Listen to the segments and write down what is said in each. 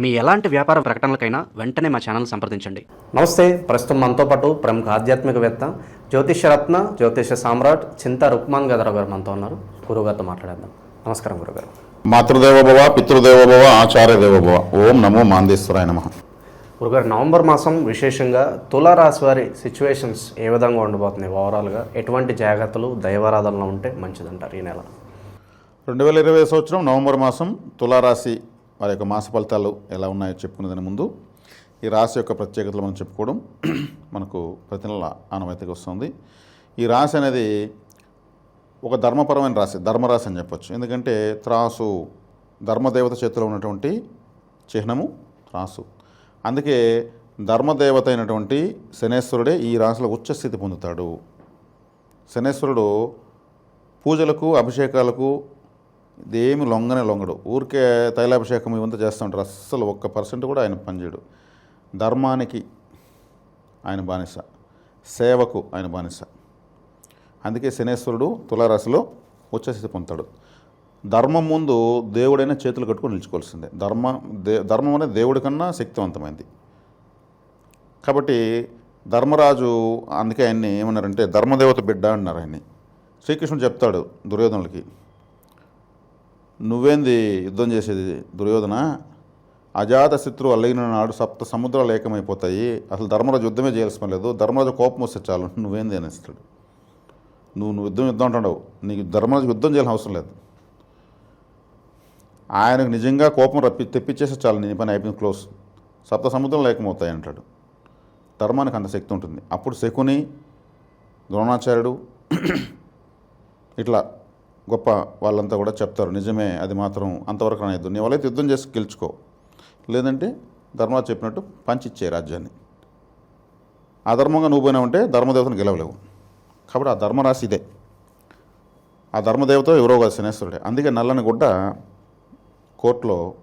మీ ఎలాంటి వ్యాపార ప్రకటనలకైనా వెంటనే మా ఛానల్ సంప్రదించండి. నమస్తే ప్రస్తుతం మనతో పాటు ప్రముఖ ఆధ్యాత్మికవేత్త జ్యోతిషరత్న జ్యోతిష సామ్రాట్ చింత రుక్మాన్ గదరావు గారు మనతో ఉన్నారు. గురువుగారితో మాట్లాడేద్దాం. నమస్కారం గురుగారు మాతృదేవోభవ పితృదేవోభవ ఆచార్య దేవోభవ ఓం నమో మాందేశ్వరాయ నమ. గురుగారు నవంబర్ మాసం విశేషంగా తులారాశి వారి సిచ్యువేషన్స్ ఏ విధంగా ఉండబోతున్నాయి? ఓవరాల్గా ఎటువంటి జాగ్రత్తలు దైవారాధనలో ఉంటే మంచిదంటారు ఈ నెల? రెండు వేల ఇరవై సంవత్సరం నవంబర్ మాసం తులారాశి వారి యొక్క మాస ఫలితాలు ఎలా ఉన్నాయో చెప్పుకునేదాని ముందు ఈ రాశి యొక్క ప్రత్యేకతలు మనం చెప్పుకోవడం మనకు ప్రతి నెల ఆనవాయితీగా వస్తుంది. ఈ రాశి అనేది ఒక ధర్మపరమైన రాశి ధర్మరాశి అని చెప్పొచ్చు. ఎందుకంటే త్రాసు ధర్మదేవత చేతిలో ఉన్నటువంటి చిహ్నము త్రాసు. అందుకే ధర్మదేవత అయినటువంటి శనేశ్వరుడే ఈ రాశిలో ఉచ్చస్థితి పొందుతాడు. శనేశ్వరుడు పూజలకు అభిషేకాలకు ఇదేమి లొంగనే లొంగడు. ఊరికే తైలాభిషేకం ఇవంతా చేస్తుంటారు. అస్సలు ఒక్క పర్సెంట్ కూడా ఆయన పనిచేయడు ధర్మానికి ఆయన బానిస. సేవకు ఆయన బానిస. అందుకే శనేశ్వరుడు తులారాశిలో ఉచ్చస్థితి పొందుతాడు. ధర్మం ముందు దేవుడైనా చేతులు కట్టుకొని నిలుచుకోవాల్సిందే. ధర్మ దే ధర్మం అనేది దేవుడి కన్నా శక్తివంతమైంది. కాబట్టి ధర్మరాజు అందుకే ఆయన్ని ఏమన్నారంటే ధర్మదేవత బిడ్డ అన్నారు ఆయన్ని. శ్రీకృష్ణుడు చెప్తాడు దుర్యోధనులకి నువ్వేంది యుద్ధం చేసేది దుర్యోధన? అజాత శత్రువు అల్లగిన నాడు సప్త సముద్రాలు ఏకమైపోతాయి. అసలు ధర్మరాజు యుద్ధమే చేయాల్సిన పని లేదు. ధర్మరాజు కోపం వస్తే చాలు. నువ్వేంది అనేస్తాడు. నువ్వు నువ్వు యుద్ధం యుద్ధం అంటున్నావు. నీకు ధర్మరాజు యుద్ధం చేయాల్సిన అవసరం లేదు. ఆయనకు నిజంగా కోపం రప్పి తెప్పించేస్తే చాలు. నీ పని అయిపోయింది. క్లోజ్. సప్త సముద్రం లేకమవుతాయి అంటాడు. ధర్మానికి అంత శక్తి ఉంటుంది. అప్పుడు శకుని ద్రోణాచార్యుడు ఇట్లా గొప్ప వాళ్ళంతా కూడా చెప్తారు నిజమే అది మాత్రం అంతవరకు అనేది నీ వాళ్ళైతే యుద్ధం చేసి గెలుచుకో. లేదంటే ధర్మరాజు చెప్పినట్టు పంచిచ్చే రాజ్యాన్ని. అధర్మంగా నువ్వు పోయినా ఉంటే ధర్మదేవతను గెలవలేవు. కాబట్టి ఆ ధర్మరాశి ఇదే. ఆ ధర్మదేవత ఎవరో కాదు శనేశ్వరుడే. అందుకే నల్లని గుడ్డ కోర్టులో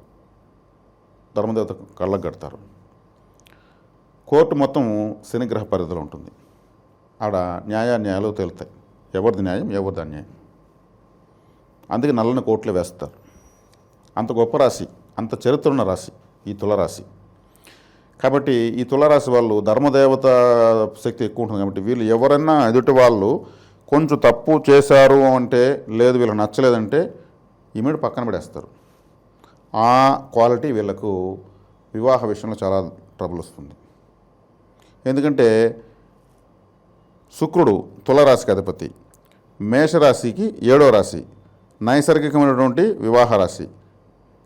ధర్మదేవత కళ్ళకు కడతారు. కోర్టు మొత్తం శనిగ్రహ పరిధిలో ఉంటుంది. ఆడ న్యాయాన్యాయాలు తేలుతాయి. ఎవరిది న్యాయం ఎవరిది అన్యాయం. అందుకే నల్లని కోట్లు వేస్తారు. అంత గొప్ప రాశి అంత చరిత్ర ఉన్న రాశి ఈ తులరాశి. కాబట్టి ఈ తులరాశి వాళ్ళు ధర్మదేవత శక్తి ఎక్కువ ఉంటుంది కాబట్టి వీళ్ళు ఎవరైనా ఎదుటి వాళ్ళు కొంచెం తప్పు చేశారు అంటే లేదు వీళ్ళకి నచ్చలేదంటే ఇమీడియట్ పక్కన పడేస్తారు. ఆ క్వాలిటీ వీళ్ళకు వివాహ విషయంలో చాలా ట్రబుల్ వస్తుంది. ఎందుకంటే శుక్రుడు తులరాశికి అధిపతి మేషరాశికి ఏడో రాశి. నైసర్గికమైనటువంటి వివాహ రాశి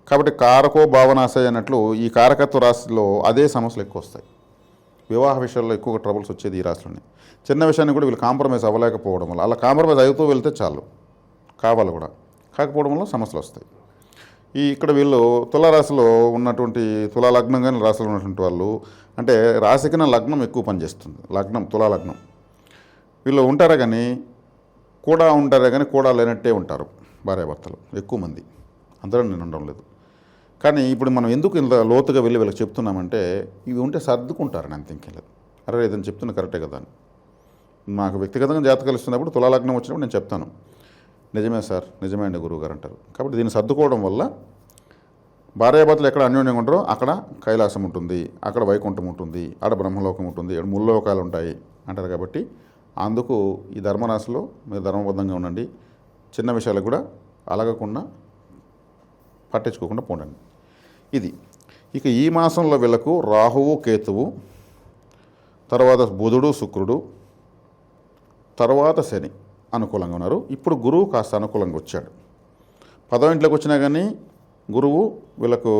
కాబట్టి కారకో భావనాశయ అన్నట్లు ఈ కారకత్వ రాశిలో అదే సమస్యలు ఎక్కువ వస్తాయి వివాహ విషయాల్లో ఎక్కువ ట్రబుల్స్ వచ్చేది ఈ రాశిలోనే. చిన్న విషయాన్ని కూడా వీళ్ళు కాంప్రమైజ్ అవ్వలేకపోవడం వల్ల అలా కాంప్రమైజ్ అవుతూ వెళ్తే చాలు కావాలి కూడా. కాకపోవడం వల్ల సమస్యలు వస్తాయి. ఈ ఇక్కడ వీళ్ళు తులారాశిలో ఉన్నటువంటి తులా లగ్నం కానీ రాశిలో ఉన్నటువంటి వాళ్ళు అంటే రాశి కన్నా లగ్నం ఎక్కువ పనిచేస్తుంది. లగ్నం తులాలగ్నం వీళ్ళు ఉంటారా కానీ కూడా ఉంటారా కానీ కూడా లేనట్టే ఉంటారు. భార్యాభర్తలు ఎక్కువ మంది. అందరం నేను ఉండడం లేదు. కానీ ఇప్పుడు మనం ఎందుకు ఇంత లోతుగా వెళ్ళి వీళ్ళకి చెప్తున్నామంటే ఇవి ఉంటే సర్దుకుంటారని అంత ఇంకెళ్ళదు అరే ఇదని చెప్తున్నా కరెక్టే కదా అని. నాకు వ్యక్తిగతంగా జాతకాలు ఇస్తున్నప్పుడు తులాలగ్నం వచ్చినప్పుడు నేను చెప్తాను. నిజమే సార్ నిజమే అండి గురువు గారు అంటారు. కాబట్టి దీన్ని సర్దుకోవడం వల్ల భార్యాభర్తలు ఎక్కడ అన్యోన్యంగా ఉంటారో అక్కడ కైలాసం ఉంటుంది అక్కడ వైకుంఠం ఉంటుంది ఆడ బ్రహ్మలోకం ఉంటుంది ఇక్కడ ముల్లోకాలు ఉంటాయి అంటారు కాబట్టి అందుకు ఈ ధర్మరాశిలో మీరు ధర్మబద్ధంగా ఉండండి. చిన్న విషయాలకు కూడా అలగకుండా పట్టించుకోకుండా పోండి ఇది. ఇక ఈ మాసంలో వీళ్ళకు రాహువు కేతువు తర్వాత బుధుడు శుక్రుడు తర్వాత శని అనుకూలంగా ఉన్నారు. ఇప్పుడు గురువు కాస్త అనుకూలంగా వచ్చాడు. పదో ఇంట్లోకి వచ్చినా కానీ గురువు వీళ్ళకు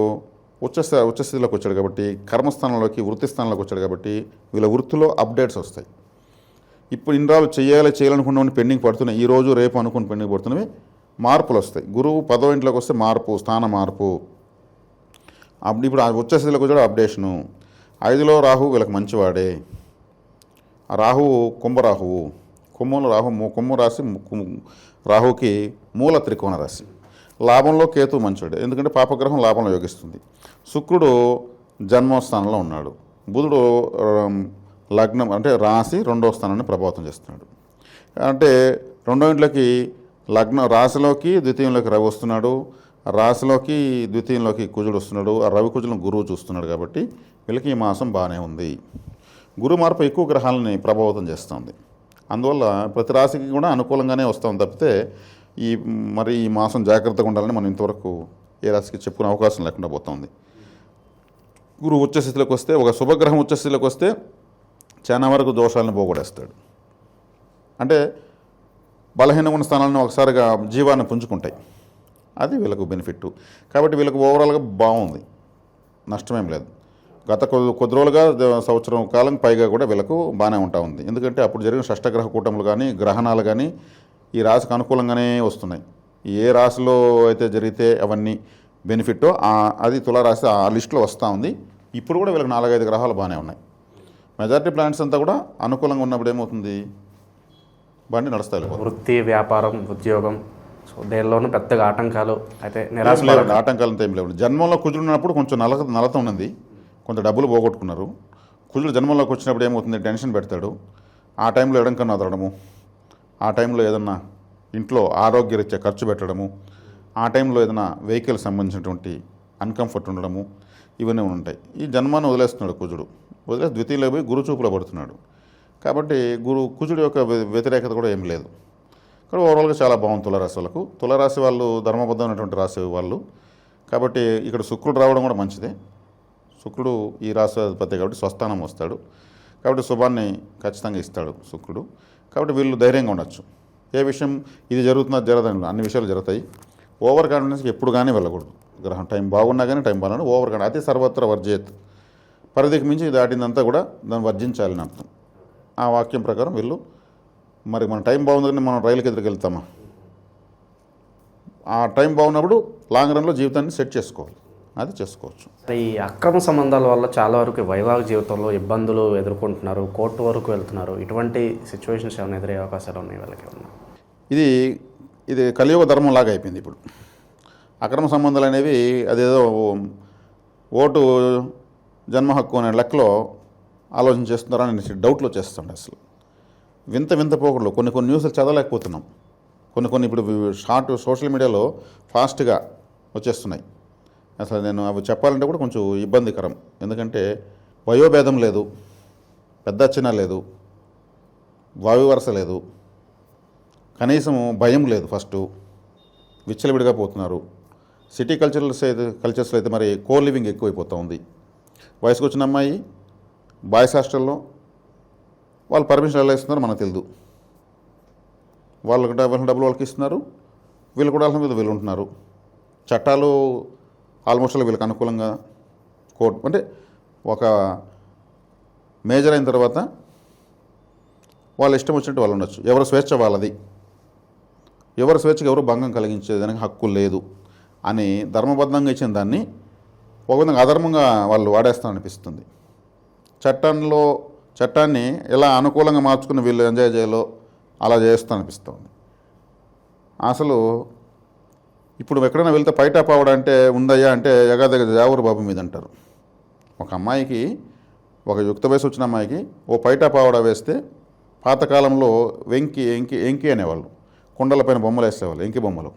ఉచ్చస్థ ఉచ్చస్థితిలోకి వచ్చాడు కాబట్టి కర్మస్థానంలోకి వృత్తి స్థానంలోకి వచ్చాడు కాబట్టి వీళ్ళ వృత్తిలో అప్డేట్స్ వస్తాయి. ఇప్పుడు ఇన్ని రోజులు చేయాలి చేయాలనుకున్నవన్నీ పెండింగ్ పడుతున్నాయి. ఈ రోజు రేపు అనుకుని పెండింగ్ పడుతున్నవి. మార్పులు వస్తాయి. గురువు పదో ఇంట్లోకి వస్తే మార్పు స్థాన మార్పు. అప్పుడు ఇప్పుడు ఆ ఉచ్చస్థితిలోకి వచ్చాడు అప్డేషను. ఐదులో రాహు వీళ్ళకి మంచివాడే. రాహువు కుంభరాహువు కుంభంలో రాహు ము- కుంభ రాశి రాహుకి మూల త్రికోణ రాశి. లాభంలో కేతు మంచివాడే. ఎందుకంటే పాపగ్రహం లాభంలో యోగిస్తుంది. శుక్రుడు జన్మస్థానంలో ఉన్నాడు. బుధుడు లగ్నం అంటే రాశి రెండో స్థానాన్ని ప్రభావితం చేస్తున్నాడు. అంటే రెండో ఇంట్లోకి లగ్నం రాశిలోకి ద్వితీయంలోకి రవి వస్తున్నాడు. రాశిలోకి ద్వితీయంలోకి కుజుడు వస్తున్నాడు. ఆ రవి కుజులను గురువు చూస్తున్నాడు కాబట్టి వీళ్ళకి ఈ మాసం బాగానే ఉంది. గురు మార్పు ఎక్కువ గ్రహాలని ప్రభావితం చేస్తుంది. అందువల్ల ప్రతి రాశికి కూడా అనుకూలంగానే వస్తాం తప్పితే ఈ మరి ఈ మాసం జాగ్రత్తగా ఉండాలని మనం ఇంతవరకు ఏ రాశికి చెప్పుకునే అవకాశం లేకుండా పోతుంది. గురువు ఉచ్చస్థితిలోకి వస్తే ఒక శుభగ్రహం ఉచ్చస్థితిలోకి వస్తే చాలా వరకు దోషాలను పోగొడేస్తాడు అంటే బలహీనంగా ఉన్న స్థానాలను ఒకసారిగా జీవాన్ని పుంజుకుంటాయి. అది వీళ్ళకు బెనిఫిట్ కాబట్టి వీళ్ళకు ఓవరాల్గా బాగుంది. నష్టమేం లేదు. గత కొద్ది కొద్ది రోజులుగా సంవత్సరం కాలం పైగా కూడా వీళ్ళకు బాగానే ఉంటా ఉంది. ఎందుకంటే అప్పుడు జరిగిన షష్టగ్రహ కూటములు కానీ గ్రహణాలు కానీ ఈ రాశికి అనుకూలంగానే వస్తున్నాయి. ఏ రాశిలో అయితే జరిగితే అవన్నీ బెనిఫిట్ అది తులారాశి ఆ లిస్టులో వస్తూ ఉంది. ఇప్పుడు కూడా వీళ్ళకి నాలుగైదు గ్రహాలు బాగానే ఉన్నాయి. మెజారిటీ ప్లానెట్స్ అంతా కూడా అనుకూలంగా ఉన్నప్పుడు ఏమవుతుంది? బండి నడుస్తా వెళ్ళిపోతుంది వృత్తి వ్యాపారం ఉద్యోగం. సో దేనిలోనూ పెద్దగా ఆటంకాలు అయితే నిరాశ ఆటంకాలు అంతా ఏం లేవు. జన్మంలో కుజుడు ఉన్నప్పుడు కొంచెం నల నలత ఉన్నది. కొంత డబ్బులు పోగొట్టుకున్నారు. కుజుడు జన్మంలోకి వచ్చినప్పుడు ఏమవుతుంది? టెన్షన్ పెడతాడు. ఆ టైంలో ఎడంకన్నా వదలడము ఆ టైంలో ఏదన్నా ఇంట్లో ఆరోగ్యరీత్యా ఖర్చు పెట్టడము. ఆ టైంలో ఏదైనా వెహికల్ సంబంధించినటువంటి అన్కంఫర్ట్ ఉండడము. ఇవన్నీ ఉంటాయి. ఈ జన్మాన్ని వదిలేస్తున్నాడు కుజుడు. వదిలేసి ద్వితీయులో పోయి గురు చూపులో పడుతున్నాడు. కాబట్టి గురు కుజుడు యొక్క వ్యతిరేకత కూడా ఏం లేదు. ఇక్కడ ఓవరాల్గా చాలా బాగుంది తులరాశి వాళ్ళకు. తులరాశి వాళ్ళు ధర్మబద్ధమైనటువంటి రాశి వాళ్ళు. కాబట్టి ఇక్కడ శుక్రుడు రావడం కూడా మంచిదే. శుక్రుడు ఈ రాశి అధిపతి కాబట్టి స్వస్థానం వస్తాడు. కాబట్టి శుభాన్ని ఖచ్చితంగా ఇస్తాడు శుక్రుడు. కాబట్టి వీళ్ళు ధైర్యంగా ఉండొచ్చు. ఏ విషయం ఇది జరుగుతుందో జరగదని అన్ని విషయాలు జరుగుతాయి. ఓవర్ కాన్ఫిడెన్స్ ఎప్పుడు కానీ వెళ్ళకూడదు. గ్రహం టైం బాగున్నా కానీ టైం బాగున్నా ఓవర్ కాన్ఫిడెన్స్ అతి సర్వత్ర వర్జేత్. పరిధికి మించి దాటిందంతా కూడా దాన్ని వర్జించాలని అర్థం. ఆ వాక్యం ప్రకారం వీళ్ళు. మరి మన టైం బాగుంది కానీ మనం రైలుకి ఎదురుకు వెళ్తామా? ఆ టైం బాగున్నప్పుడు లాంగ్ రన్లో జీవితాన్ని సెట్ చేసుకోవాలి. అది చేసుకోవచ్చు. ఈ అక్రమ సంబంధాల వల్ల చాలా వరకు వైవాహిక జీవితంలో ఇబ్బందులు ఎదుర్కొంటున్నారు కోర్టు వరకు వెళ్తున్నారు. ఇటువంటి సిచ్యువేషన్స్ ఏమైనా ఎదురయ్యే అవకాశాలు ఉన్నాయి వాళ్ళకి ఏమన్నా? ఇది ఇది కలియుగ ధర్మం లాగా అయిపోయింది ఇప్పుడు. అక్రమ సంబంధాలు అనేవి అదేదో ఓటు జన్మ హక్కు అనే లెక్కలో ఆలోచన చేస్తున్నారని అనేసి డౌట్లు వచ్చేస్తుండే అసలు. వింత వింత పోకడలు కొన్ని కొన్ని న్యూస్లు చదవలేకపోతున్నాం. కొన్ని కొన్ని ఇప్పుడు షార్ట్ సోషల్ మీడియాలో ఫాస్ట్గా వచ్చేస్తున్నాయి. అసలు నేను అవి చెప్పాలంటే కూడా కొంచెం ఇబ్బందికరం. ఎందుకంటే వయోభేదం లేదు పెద్ద చిన్న లేదు వాయు వరస లేదు కనీసం భయం లేదు ఫస్ట్ విచ్చలవిడిగా పోతున్నారు. సిటీ కల్చర్స్ అయితే కల్చర్స్లో అయితే మరి కో లివింగ్ ఎక్కువైపోతూ ఉంది. వయసుకు వచ్చిన అమ్మాయి బాయ్స్ హాస్టల్లో వాళ్ళు పర్మిషన్ ఎలా ఇస్తున్నారో మనకు తెలియదు వాళ్ళకి డబ్బులు డబ్బులు వాళ్ళకి ఇస్తున్నారు. వీళ్ళు కూడా వాళ్ళ మీద వీళ్ళు ఉంటున్నారు. చట్టాలు ఆల్మోస్ట్ వీళ్ళకి అనుకూలంగా కోర్టు అంటే ఒక మేజర్ అయిన తర్వాత వాళ్ళ ఇష్టం వచ్చినట్టు వాళ్ళు ఉండొచ్చు. ఎవరి స్వేచ్ఛ వాళ్ళది. ఎవరి స్వేచ్ఛకు ఎవరు భంగం కలిగించేదానికి హక్కు లేదు అని ధర్మబద్ధంగా ఇచ్చిన దాన్ని ఒక విధంగా అధర్మంగా వాళ్ళు వాడేస్తామనిపిస్తుంది చట్టంలో చట్టాన్ని ఎలా అనుకూలంగా మార్చుకుని వీళ్ళు ఎంజాయ్ చేయాలో అలా చేస్తూ అనిపిస్తుంది. అసలు ఇప్పుడు ఎక్కడైనా వెళ్తే పైటా పావడ అంటే ఉందయ్యా అంటే ఎగదగ జావూరు బాబు మీద అంటారు. ఒక అమ్మాయికి ఒక యుక్త వయసు వచ్చిన అమ్మాయికి ఓ పైటా పావడ వేస్తే పాతకాలంలో వెంకి ఎంకి ఎంకి అనేవాళ్ళు. కుండలపైన బొమ్మలు వేసేవాళ్ళు ఎంకి బొమ్మలు.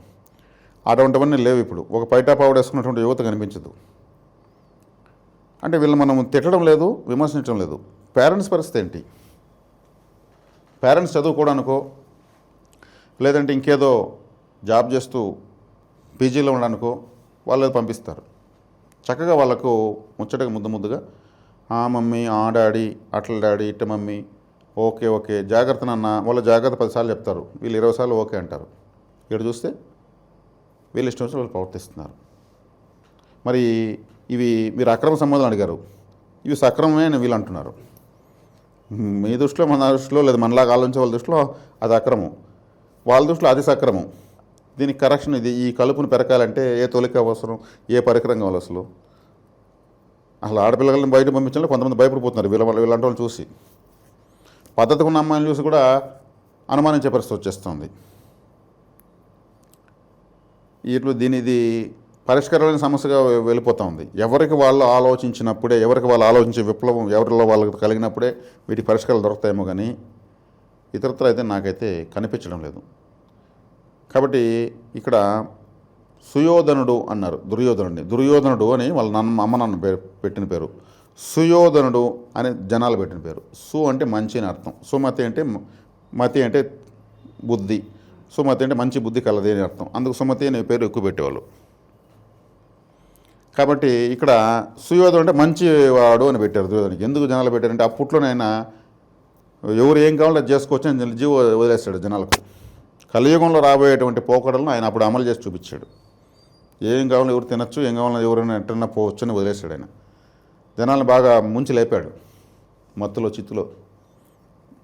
అటువంటివన్నీ లేవు ఇప్పుడు. ఒక పైటా పావడ వేసుకున్నటువంటి యువత కనిపించదు. అంటే వీళ్ళు మనం తిట్టడం లేదు విమర్శించడం లేదు. పేరెంట్స్ పరిస్థితి ఏంటి? పేరెంట్స్ చదువుకోవడానికో లేదంటే ఇంకేదో జాబ్ చేస్తూ పీజీలో ఉండడానికో వాళ్ళు పంపిస్తారు. చక్కగా వాళ్ళకు ముచ్చటగా ముద్దు ముద్దుగా ఆ మమ్మీ ఆ డాడీ అట్ల డాడీ ఇట్ట మమ్మీ ఓకే ఓకే జాగ్రత్త నాన్న వాళ్ళ జాగ్రత్త పదిసార్లు చెప్తారు. వీళ్ళు ఇరవై సార్లు ఓకే అంటారు. ఇక్కడ చూస్తే వీళ్ళు ఇష్టం వచ్చి వాళ్ళు ప్రవర్తిస్తున్నారు. మరి ఇవి మీరు అక్రమ సంబంధాలు అడిగారు. ఇవి సక్రమమే అని వీళ్ళు అంటున్నారు. మీ దృష్టిలో మన దృష్టిలో లేదా మనలాగా ఆలోచించే వాళ్ళ దృష్టిలో అది అక్రమం. వాళ్ళ దృష్టిలో అది సక్రమం. దీనికి కరెక్షన్ ఇది. ఈ కలుపును పెరకాలంటే ఏ తొలిక అవసరం? ఏ పరికరం కావాలి అసలు? అసలు ఆడపిల్లల్ని బయట పంపించాలంటే కొంతమంది భయపడిపోతున్నారు. వీళ్ళ వీళ్ళంటి వాళ్ళు చూసి. పద్ధతిగా ఉన్న అమ్మాయిని చూసి కూడా అనుమానించే పరిస్థితి వచ్చేస్తుంది. ఇట్లు దీనిది ఇది సమస్యగా వెళ్ళిపోతూ ఉంది. ఎవరికి వాళ్ళు ఆలోచించినప్పుడే ఎవరికి వాళ్ళు ఆలోచించే విప్లవం ఎవరిలో వాళ్ళకి కలిగినప్పుడే వీటికి పరిష్కారాలు దొరుకుతాయేమో కానీ ఇతరత్ర అయితే నాకైతే కనిపించడం లేదు. కాబట్టి ఇక్కడ సుయోధనుడు అన్నారు దుర్యోధనుడిని. దుర్యోధనుడు అని వాళ్ళ నాన్న అమ్మ నాన్న పేరు పెట్టిన పేరు. సుయోధనుడు అని జనాలు పెట్టిన పేరు. సు అంటే మంచి అని అర్థం. సుమతి అంటే మతి అంటే బుద్ధి. సుమతి అంటే మంచి బుద్ధి కలది అని అర్థం. అందుకు సుమతి అనే పేరు ఎక్కువ పెట్టేవాళ్ళు. కాబట్టి ఇక్కడ సుయోధుడు అంటే మంచివాడు అని పెట్టారు దుర్యోధనికి ఎందుకు జనాలు పెట్టారంటే అప్పట్లోనైనా ఎవరు ఏం కావాలో అది చేసుకోవచ్చు అని జీవ వదిలేస్తాడు జనాలకు. కలియుగంలో రాబోయేటువంటి పోకడలను ఆయన అప్పుడు అమలు చేసి చూపించాడు. ఏం కావాలో ఎవరు తినచ్చు ఏం కావాలో ఎవరైనా ఎట్టన్నా పోవచ్చు అని వదిలేశాడు ఆయన. జనాలను బాగా ముంచి లేపాడు. మత్తులో చిత్తులో.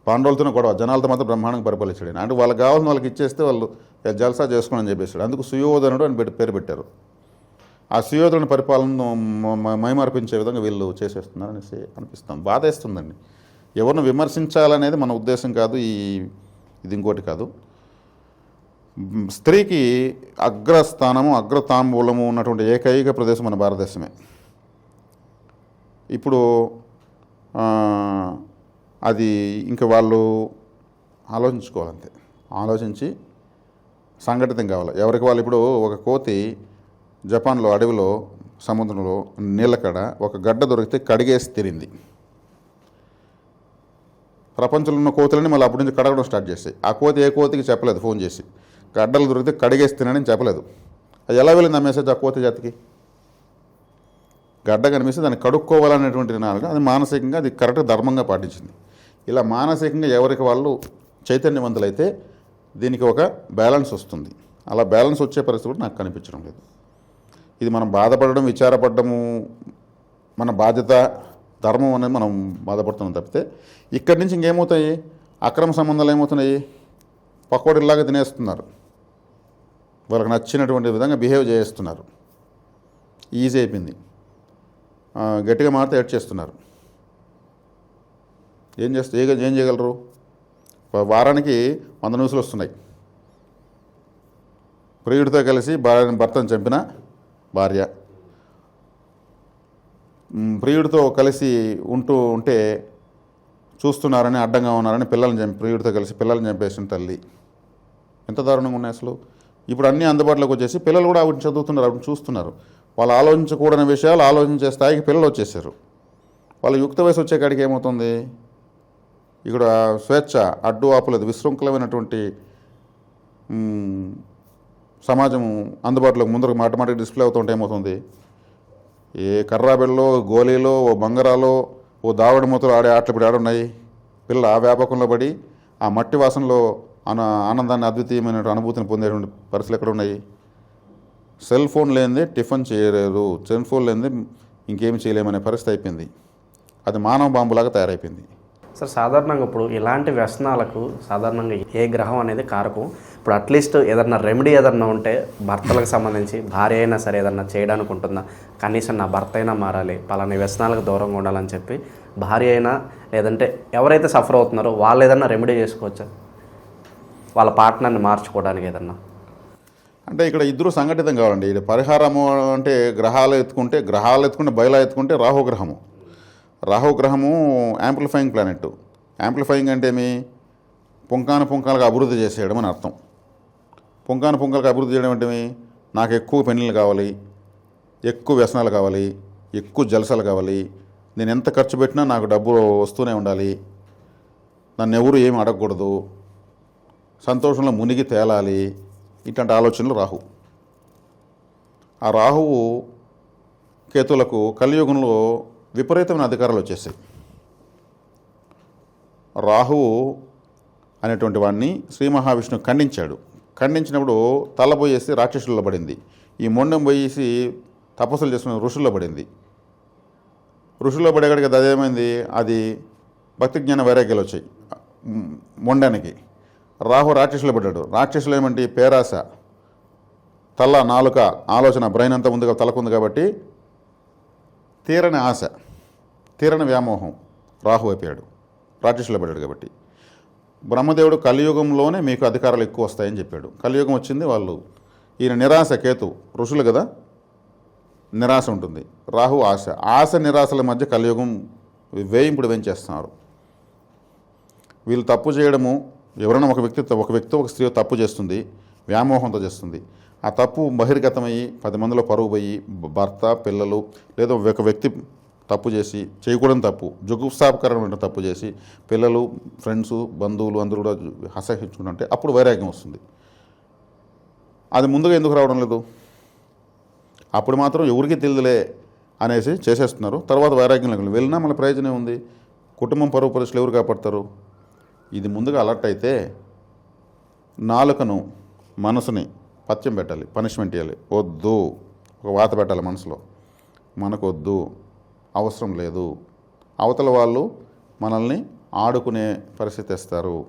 పాండవులతోనే గొడవ. జనాలతో మాత్రం బ్రహ్మాండంగా పరిపాలించాడు ఆయన. అంటే వాళ్ళకి కావాలని వాళ్ళకి ఇచ్చేస్తే వాళ్ళు జల్సా చేసుకోండి అని అందుకు సుయోధనుడు అని పేరు పెట్టారు. ఆ సుయోధులను పరిపాలనను మ- మైమర్పించే విధంగా వీళ్ళు చేసేస్తున్నారు అనేసి అనిపిస్తాం. బాధేస్తుందండి. ఎవరిని విమర్శించాలనేది మన ఉద్దేశం కాదు ఈ ఇది ఇంకోటి కాదు. స్త్రీకి అగ్రస్థానము అగ్రతాంబూలము ఉన్నటువంటి ఏకైక ప్రదేశం మన భారతదేశమే. ఇప్పుడు అది ఇంకా వాళ్ళు ఆలోచించుకోవాలంతే. ఆలోచించి సంఘటితం కావాలి. ఎవరికి వాళ్ళు ఇప్పుడు ఒక కోతి జపాన్లో అడవిలో సముద్రంలో నీళ్ళకడ ఒక గడ్డ దొరికితే కడిగేసి తిరింది. ప్రపంచంలో ఉన్న కోతులని మళ్ళీ అప్పటి నుంచి కడగడం స్టార్ట్ చేస్తాయి ఆ కోతి ఏ కోతికి చెప్పలేదు ఫోన్ చేసి. గడ్డలు దొరికితే కడిగేసి తినని చెప్పలేదు. అది ఎలా వెళ్ళింది ఆ మెసేజ్ ఆ కోతి జాతికి? గడ్డ కనిపిస్తే దాన్ని కడుక్కోవాలనేటువంటి నాలుగు అది మానసికంగా అది కరెక్ట్ ధర్మంగా పాటించింది. ఇలా మానసికంగా ఎవరికి వాళ్ళు చైతన్యవంతులైతే దీనికి ఒక బ్యాలెన్స్ వస్తుంది. అలా బ్యాలెన్స్ వచ్చే పరిస్థితి కూడా నాకు కనిపించడం లేదు. ఇది మనం బాధపడడం విచారపడము మన బాధ్యత ధర్మం అనేది మనం బాధపడుతున్నాం తప్పితే ఇక్కడి నుంచి ఇంకేమవుతాయి? అక్రమ సంబంధాలు ఏమవుతున్నాయి? పకోడీలాగా తినేస్తున్నారు. వాళ్ళకి నచ్చినటువంటి విధంగా బిహేవ్ చేస్తున్నారు. ఈజీ అయిపోయింది. గట్టిగా మారితే ఎడ్ చేస్తున్నారు. ఏం చేస్తే ఏం చేయగలరు? వారానికి వంద న్యూస్లు వస్తున్నాయి. ప్రియుడితో కలిసి భార్య భర్తను చంపిన భార్య. ప్రియుడితో కలిసి ఉంటూ ఉంటే చూస్తున్నారని అడ్డంగా ఉన్నారని పిల్లల్ని చంపి ప్రియుడితో కలిసి పిల్లల్ని చంపేసిన తల్లి. ఎంత దారుణంగా ఉన్నాయి అసలు? ఇప్పుడు అన్నీ అందుబాటులోకి వచ్చేసి పిల్లలు కూడా ఆవిడని చదువుతున్నారు ఆవిడని చూస్తున్నారు. వాళ్ళు ఆలోచించకూడని విషయాలు ఆలోచించే స్థాయికి పిల్లలు వచ్చేసారు. వాళ్ళ యుక్త వయసు వచ్చే కాడికి ఏమవుతుంది? ఇక్కడ స్వేచ్ఛ అడ్డు ఆపలేదు విశృంఖలమైనటువంటి సమాజం అందుబాటులోకి ముందరకు మాట మాటకి డిస్ప్లే అవుతుంటే ఏమవుతుంది? ఏ కర్రాబెల్లో గోళీలో ఓ బంగారాలో ఓ దావడి మూతలు ఆడే ఆటలు ఇప్పుడు ఆడున్నాయి పిల్లలు ఆ వ్యాపకంలో పడి ఆ మట్టి వాసనలో ఆన ఆనందాన్ని అద్వితీయమైన అనుభూతిని పొందేటువంటి పరిస్థితులు ఎక్కడ ఉన్నాయి సెల్ ఫోన్ లేనిదే టిఫిన్ చేయలేదు సెల్ ఫోన్ లేనిదే ఇంకేమి చేయలేమనే పరిస్థితి అయిపోయింది. అది మానవ బాంబులాగా తయారైపోయింది. సార్ సాధారణంగా ఇప్పుడు ఇలాంటి వ్యసనాలకు సాధారణంగా ఏ గ్రహం అనేది కారకం. ఇప్పుడు అట్లీస్ట్ ఏదన్నా రెమెడీ ఏదన్నా ఉంటే భర్తలకు సంబంధించి భార్య అయినా సరే ఏదన్నా చేయడానికి ఉంటుందా? కనీసం నా భర్త అయినా మారాలి పలానా వ్యసనాలకు దూరంగా ఉండాలని చెప్పి భార్య అయినా లేదంటే ఎవరైతే సఫర్ అవుతున్నారో వాళ్ళు ఏదన్నా రెమెడీ చేసుకోవచ్చా? వాళ్ళ పార్ట్నర్ని మార్చుకోవడానికి ఏదన్నా? అంటే ఇక్కడ ఇద్దరు సంఘటితం కావాలండి. ఇది పరిహారము అంటే గ్రహాలు ఎత్తుకుంటే గ్రహాలు ఎత్తుకుంటే బయలు ఎత్తుకుంటే రాహుగ్రహము. రాహుగ్రహము యాంప్లిఫైయింగ్ ప్లానెట్ యాంప్లిఫైయింగ్ అంటే ఏమి? పుంకాను పుంకాలుగా అభివృద్ధి చేసేయడం అని అర్థం. పుంకాను పుంకాలుగా అభివృద్ధి చేయడం అంటే నాకు ఎక్కువ పెన్నులు కావాలి ఎక్కువ వ్యసనాలు కావాలి ఎక్కువ జలసాలు కావాలి. నేను ఎంత ఖర్చు పెట్టినా నాకు డబ్బు వస్తూనే ఉండాలి. నన్ను ఎవరు ఏమి అడగకూడదు. సంతోషంలో మునిగి తేలాలి. ఇట్లాంటి ఆలోచనలు రాహు. ఆ రాహువు కేతులకు కలియుగంలో విపరీతమైన అధికారాలు వచ్చేసాయి రాహువు అనేటువంటి వాడిని శ్రీ మహావిష్ణు ఖండించాడు. ఖండించినప్పుడు తలపోయేసి రాక్షసుల్లో పడింది. ఈ మొండెం పోయేసి తపస్సులు చేసుకున్న ఋషుల్లో పడింది. ఋషుల్లో పడేకాడికి అది అదేమైంది? అది భక్తి జ్ఞాన వైరాగ్యాలు వచ్చాయి. మొండానికి. రాహు రాక్షసులు పడ్డాడు. రాక్షసులు ఏమంటే పేరాస తల నాలుక ఆలోచన బ్రెయిన్ అంతా ఉంది తలకు ఉంది కాబట్టి తీరని ఆశ. తీరని వ్యామోహం. రాహు అయిపోయాడు. రాక్షసులు పడ్డాడు కాబట్టి. బ్రహ్మదేవుడు కలియుగంలోనే మీకు అధికారాలు ఎక్కువ వస్తాయని చెప్పాడు. కలియుగం వచ్చింది వాళ్ళు. ఈయన నిరాశ కేతు ఋషులు కదా? నిరాశ ఉంటుంది. రాహు ఆశ. ఆశ నిరాశల మధ్య కలియుగం వేయింపుడు వేయించేస్తున్నారు. వీళ్ళు తప్పు చేయడము ఎవరైనా ఒక వ్యక్తి ఒక వ్యక్తి ఒక స్త్రీ తప్పు చేస్తుంది వ్యామోహంతో చేస్తుంది. ఆ తప్పు బహిర్గతమయ్యి పది మందిలో పరువు పోయి భర్త పిల్లలు లేదా ఒక వ్యక్తి తప్పు చేసి చేయకూడని తప్పు జుగుప్సాపకరమైన తప్పు చేసి పిల్లలు ఫ్రెండ్స్ బంధువులు అందరూ కూడా హసహించుకుంటుంటే అప్పుడు వైరాగ్యం వస్తుంది. అది ముందుగా ఎందుకు రావడం లేదు? అప్పుడు మాత్రం ఎవరికి తెలియదులే అనేసి చేసేస్తున్నారు. తర్వాత వైరాగ్యం లేకుండా వెళ్ళినా మన ప్రయోజనం ఉంది కుటుంబం పరువు పరిస్థితులు ఎవరు కాపాడతారు? ఇది ముందుగా అలర్ట్ అయితే నాలుకను మనసుని పత్యం పెట్టాలి పనిష్మెంట్ ఇవ్వాలి వద్దు. ఒక వాత పెట్టాలి మనసులో. మనకు వద్దు. అవసరం లేదు. అవతల వాళ్ళు మనల్ని ఆడుకునే పరిస్థితి తెస్తారు.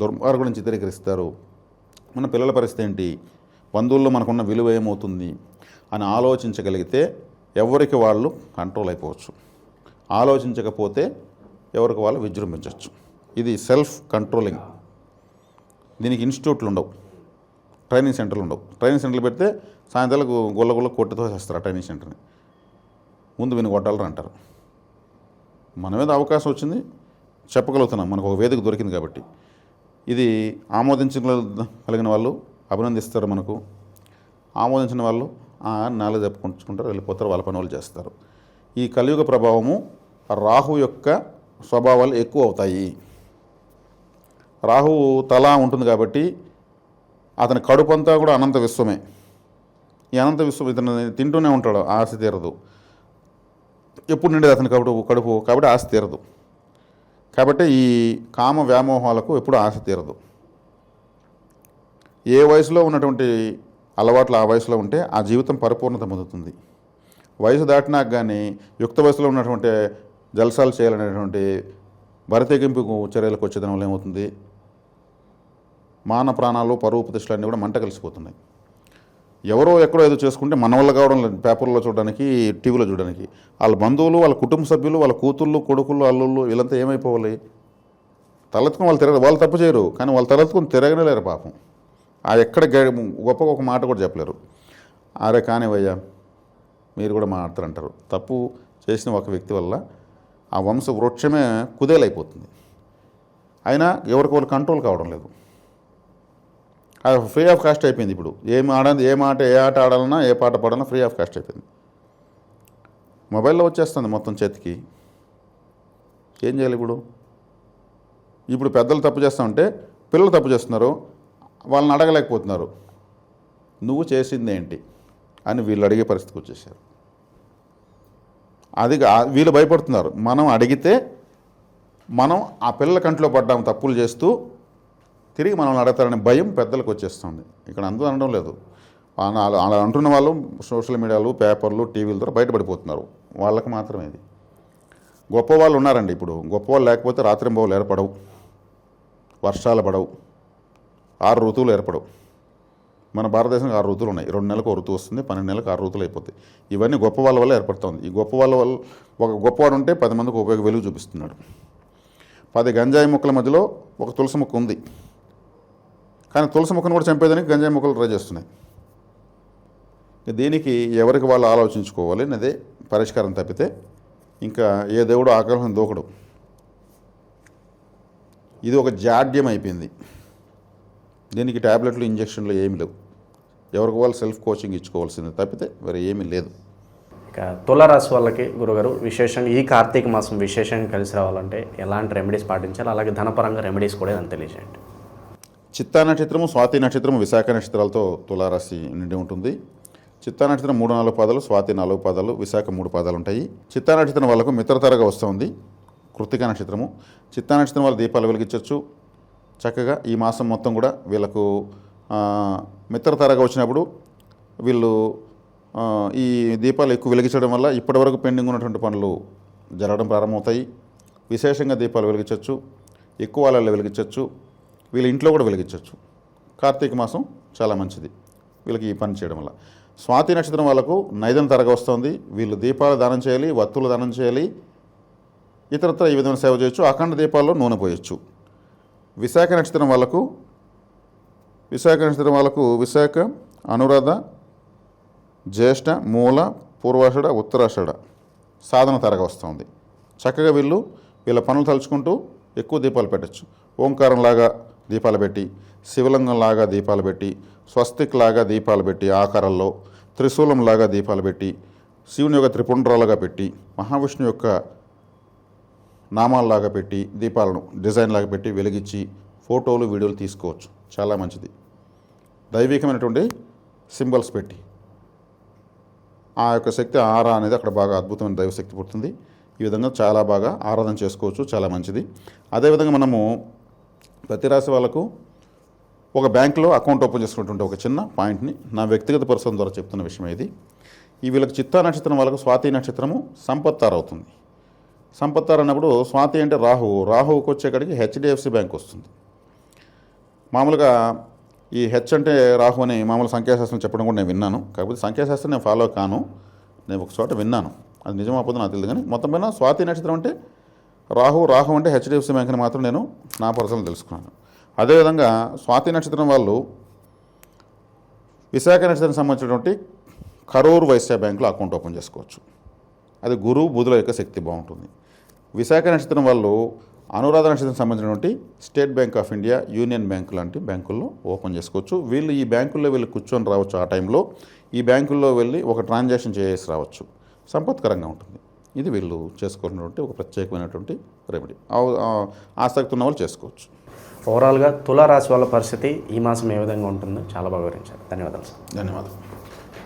దుర్మార్గులను చిత్రీకరిస్తారు మన పిల్లల పరిస్థితి ఏంటి? బంధువుల్లో మనకున్న విలువ ఏమవుతుంది? అని ఆలోచించగలిగితే ఎవరికి వాళ్ళు కంట్రోల్ అయిపోవచ్చు. ఆలోచించకపోతే ఎవరికి వాళ్ళు విజృంభించవచ్చు. ఇది సెల్ఫ్ కంట్రోలింగ్ దీనికి ఇన్స్టిట్యూట్లు ఉండవు. ట్రైనింగ్ సెంటర్లు ఉండవు. ట్రైనింగ్ సెంటర్లు పెడితే సాయంత్రాలకు గొల్ల గొల్ల కొట్టుతో చేస్తారు ఆ ట్రైనింగ్ సెంటర్ని ముందు విని కొట్టాలని అంటారు. మన మీద అవకాశం వచ్చింది చెప్పగలుగుతున్నాం మనకు ఒక వేదిక దొరికింది కాబట్టి. ఇది ఆమోదించగలిగిన వాళ్ళు అభినందిస్తారు మనకు. ఆమోదించిన వాళ్ళు "ఆ" అని నాలుగు వెళ్ళిపోతారు వాళ్ళ పని వాళ్ళు చేస్తారు. ఈ కలియుగ ప్రభావము రాహు యొక్క స్వభావాలు ఎక్కువ అవుతాయి. రాహు తల ఉంటుంది కాబట్టి అతని కడుపు అంతా కూడా అనంత విశ్వమే. ఈ అనంత విశ్వం ఇతను తింటూనే ఉంటాడు ఆశ తీరదు. ఎప్పుడు నిండేది అతని కడుపు కడుపు కాబట్టి ఆశ తీరదు. కాబట్టి ఈ కామ వ్యామోహాలకు ఎప్పుడు ఆశ తీరదు. ఏ వయసులో ఉన్నటువంటి అలవాట్లు ఆ వయసులో ఉంటే ఆ జీవితం పరిపూర్ణత పొందుతుంది. వయసు దాటినాక కానీ యుక్త వయసులో ఉన్నటువంటి జలసాలు చేయాలనేటువంటి భరతెగింపు చర్యలకు వచ్చేదాని వల్ల ఏమవుతుంది? మాన ప్రాణాలు పరువు ప్రతిష్టలు అన్నీ కూడా మంట కలిసిపోతున్నాయి. ఎవరో ఎక్కడో ఏదో చేసుకుంటే మన వల్ల కావడం లేదు. పేపర్లో చూడడానికి టీవీలో చూడడానికి. వాళ్ళ బంధువులు వాళ్ళ కుటుంబ సభ్యులు వాళ్ళ కూతుళ్ళు కొడుకులు అల్లుళ్ళు వీళ్ళంతా ఏమైపోవాలి? తలెత్తుకుని వాళ్ళు తిరగదు వాళ్ళు తప్పు చేయరు. కానీ వాళ్ళు తలెత్తుకుని తిరగనే లేరు పాపం. ఆ ఎక్కడ గొప్ప ఒక మాట కూడా చెప్పలేరు. అరే కానివయ్యా మీరు కూడా మాట్లాడతారంటారు తప్పు చేసిన ఒక వ్యక్తి వల్ల ఆ వంశ వృక్షమే కుదేలైపోతుంది. అయినా ఎవరికి వాళ్ళు కంట్రోల్ కావడం లేదు. అది ఫ్రీ ఆఫ్ కాస్ట్ అయిపోయింది ఇప్పుడు. ఏం ఆడాలి ఏ మాట ఏ ఆట ఆడాలన్నా ఏ పాట పాడాలన్నా ఫ్రీ ఆఫ్ కాస్ట్ అయిపోయింది. మొబైల్లో వచ్చేస్తుంది మొత్తం చేతికి. ఏం చేయాలి ఇప్పుడు? ఇప్పుడు పెద్దలు తప్పు చేస్తా ఉంటే పిల్లలు తప్పు చేస్తున్నారు వాళ్ళని అడగలేకపోతున్నారు. నువ్వు చేసింది ఏంటి అని వీళ్ళు అడిగే పరిస్థితికి వచ్చేసారు. అది వీళ్ళు భయపడుతున్నారు. మనం అడిగితే మనం ఆ పిల్లల కంట్లో పడ్డాము తప్పులు చేస్తూ తిరిగి మనల్ని అడగతారనే భయం పెద్దలకు వచ్చేస్తుంది. ఇక్కడ అందరూ అనడం లేదు. అలా అంటున్న వాళ్ళు సోషల్ మీడియాలు పేపర్లు టీవీల ద్వారా బయటపడిపోతున్నారు. వాళ్ళకి మాత్రమే ఇది. గొప్ప వాళ్ళు ఉన్నారండి ఇప్పుడు. గొప్ప వాళ్ళు లేకపోతే రాత్రింబవులు ఏర్పడవు. వర్షాలు పడవు. ఆరు ఋతువులు ఏర్పడవు. మన భారతదేశంలో ఆరు ఋతువులు ఉన్నాయి. రెండు నెలలకు ఋతువు వస్తుంది పన్నెండు నెలలకు ఆరు ఋతువులు అయిపోతాయి. ఇవన్నీ గొప్ప వాళ్ళ వల్ల ఏర్పడుతుంది. ఈ గొప్ప వాళ్ళ వల్ల ఒక గొప్పవాడు ఉంటే పది మందికి ఉపయోగ వెలుగు చూపిస్తున్నాడు. పది గంజాయి మొక్కల మధ్యలో ఒక తులసి మొక్క ఉంది. కానీ తులసి మొక్కను కూడా చంపేదానికి గంజాయి మొక్కలు ట్రై చేస్తున్నాయి. దీనికి ఎవరికి వాళ్ళు ఆలోచించుకోవాలి అదే పరిష్కారం తప్పితే ఇంకా ఏ దేవుడు ఆకర్షణ దూకడు. ఇది ఒక జాడ్యం అయిపోయింది. దీనికి ట్యాబ్లెట్లు ఇంజక్షన్లు ఏమీ లేవు. ఎవరికి వాళ్ళు సెల్ఫ్ కోచింగ్ ఇచ్చుకోవాల్సింది తప్పితే వేరే ఏమీ లేదు. ఇక తులారాశి వాళ్ళకి గురుగారు విశేషంగా ఈ కార్తీక మాసం విశేషంగా కలిసి రావాలంటే ఎలాంటి రెమెడీస్ పాటించాలి? అలాగే ధనపరంగా రెమెడీస్ కూడా ఏదైనా తెలియజేయండి. చిత్తా నక్షత్రము స్వాతి నక్షత్రము విశాఖ నక్షత్రాలతో తులారాశి నిండి ఉంటుంది. చిత్తా నక్షత్రం మూడు నాలుగు పాదాలు స్వాతి నాలుగు పాదాలు విశాఖ మూడు పాదాలు ఉంటాయి. చిత్తా నక్షత్రం వాళ్ళకు మిత్రతరగా వస్తుంది కృతిక నక్షత్రము. చిత్తా నక్షత్రం వాళ్ళు దీపాలు వెలిగించవచ్చు చక్కగా ఈ మాసం మొత్తం కూడా వీళ్ళకు మిత్రతరగా వచ్చినప్పుడు వీళ్ళు ఈ దీపాలు ఎక్కువ వెలిగించడం వల్ల ఇప్పటివరకు పెండింగ్ ఉన్నటువంటి పనులు జరగడం ప్రారంభమవుతాయి. విశేషంగా దీపాలు వెలిగించవచ్చు ఎక్కువ వాళ్ళల్లో వెలిగించవచ్చు వీళ్ళ ఇంట్లో కూడా వెలిగించవచ్చు కార్తీక మాసం చాలా మంచిది. వీళ్ళకి ఈ పని చేయడం వల్ల. స్వాతి నక్షత్రం వాళ్ళకు నైదం తరగ వస్తుంది. వీళ్ళు దీపాలు దానం చేయాలి వత్తులు దానం చేయాలి. ఇతరత్ర ఈ విధమైన సేవ చేయొచ్చు. అఖండ దీపాల్లో నూనె పోయొచ్చు. విశాఖ నక్షత్రం వాళ్ళకు విశాఖ నక్షత్రం వాళ్ళకు విశాఖ అనురాధ జ్యేష్ఠ మూల పూర్వాషడ ఉత్తరాషడ సాధన తరగ వస్తుంది. చక్కగా వీళ్ళు వీళ్ళ పనులు తలుచుకుంటూ ఎక్కువ దీపాలు పెట్టచ్చు. ఓంకారంలాగా దీపాలు పెట్టి శివలింగంలాగా దీపాలు పెట్టి స్వస్తిక్ లాగా దీపాలు పెట్టి ఆకారంలో త్రిశూలం లాగా దీపాలు పెట్టి శివుని యొక్క త్రిపుండ్రాలుగా పెట్టి మహావిష్ణు యొక్క నామాల్లాగా పెట్టి దీపాలను డిజైన్లాగా పెట్టి వెలిగించి ఫోటోలు వీడియోలు తీసుకోవచ్చు. చాలా మంచిది. దైవికమైనటువంటి సింబల్స్ పెట్టి. ఆ యొక్క శక్తి ఆరా అనేది అక్కడ బాగా అద్భుతమైన దైవశక్తి పుడుతుంది. ఈ విధంగా చాలా బాగా ఆరాధన చేసుకోవచ్చు. చాలా మంచిది. అదేవిధంగా మనము ప్రతి రాశి వాళ్ళకు ఒక బ్యాంకులో అకౌంట్ ఓపెన్ చేసుకున్నటువంటి ఒక చిన్న పాయింట్ని నా వ్యక్తిగత పరిశోధన ద్వారా చెప్తున్న విషయం ఇది. ఈ వీళ్ళకి చిత్తా నక్షత్రం వాళ్ళకు స్వాతి నక్షత్రము సంపత్తారు అవుతుంది. సంపత్తారు అన్నప్పుడు స్వాతి అంటే రాహువు రాహువుకి వచ్చేకాడికి హెచ్డిఎఫ్సి బ్యాంక్ వస్తుంది. మామూలుగా ఈ హెచ్ అంటే రాహు అని మామూలు సంఖ్యాశాస్త్రం చెప్పడం కూడా నేను విన్నాను. కాకపోతే సంఖ్యాశాస్త్రం నేను ఫాలో కాను. నేను ఒక చోట విన్నాను. అది నిజం అవ్వదు నాకు తెలియదు కానీ మొత్తం పైన స్వాతి నక్షత్రం అంటే రాహు రాహు అంటే హెచ్డిఎఫ్సి బ్యాంక్ అని మాత్రం నేను నా పర్సనల్ తెలుసుకున్నాను. అదేవిధంగా స్వాతి నక్షత్రం వాళ్ళు విశాఖ నక్షత్రానికి సంబంధించినటువంటి కరూర్ వైశ్య బ్యాంకులో అకౌంట్ ఓపెన్ చేసుకోవచ్చు. అది గురువు బుధుల యొక్క శక్తి బాగుంటుంది. విశాఖ నక్షత్రం వాళ్ళు అనురాధ నక్షత్రం సంబంధించినటువంటి State Bank of India Union Bank లాంటి బ్యాంకుల్లో ఓపెన్ చేసుకోవచ్చు. వీళ్ళు ఈ బ్యాంకుల్లో వెళ్ళి కూర్చొని రావచ్చు ఆ టైంలో ఈ బ్యాంకుల్లో వెళ్ళి ఒక ట్రాన్సాక్షన్ చేసి రావచ్చు. సంపత్కరంగా ఉంటుంది. ఇది వీళ్ళు చేసుకోవాలన్నటువంటి ఒక ప్రత్యేకమైనటువంటి రెమెడీ ఆసక్తి ఉన్న వాళ్ళు చేసుకోవచ్చు ఓవరాల్గా తులారాశి వాళ్ళ పరిస్థితి ఈ మాసం ఏ విధంగా ఉంటుందో చాలా బాగా వివరించారు. ధన్యవాదాలు సార్. ధన్యవాదాలు.